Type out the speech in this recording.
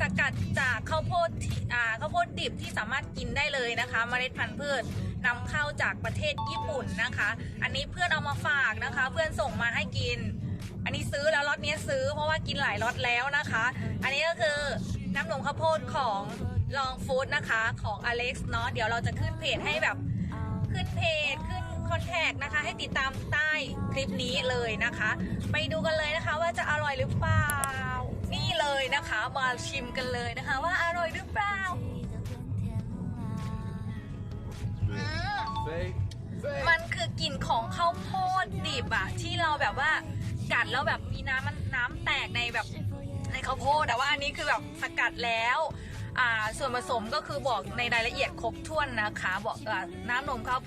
สกัดจากข้าวโพดอ่าข้าวโพดดิบที่สามารถกินได้เลยนะคะ เมล็ดพันธุ์พืชนำเข้าจากประเทศญี่ปุ่นนะคะ อันนี้เพื่อนเอามาฝากนะคะ เพื่อนส่งมาให้กิน อันนี้ซื้อแล้วล็อตนี้ซื้อเพราะว่ากินหลายล็อตแล้วนะคะ อันนี้ก็คือน้ำนมข้าวโพดของลองฟู้ดนะคะของอเล็กซ์เนาะเดี๋ยวเราจะขึ้นเพจให้แบบขึ้นเพจขึ้นคอนแทคนะคะ ให้ติดตามใต้คลิปนี้เลยนะคะ ไปดูกันเลยนะคะว่าจะอร่อยหรือเปล่า นี่เลยนะคะ มาชิมกันเลยนะคะ ว่าอร่อยหรือเปล่าอืม Fake. มันคือกลิ่นของข้าวโพดดิบอะที่เราแบบว่ากัดแล้วแบบมีน้ำมันน้ำแตกในแบบในข้าวโพดแต่ว่าอันนี้คือแบบสกัดแล้วอ่าส่วนผสมก็คือบอกในรายละเอียดครบถ้วนนะคะ บอกอ่าน้ำนมข้าวโพด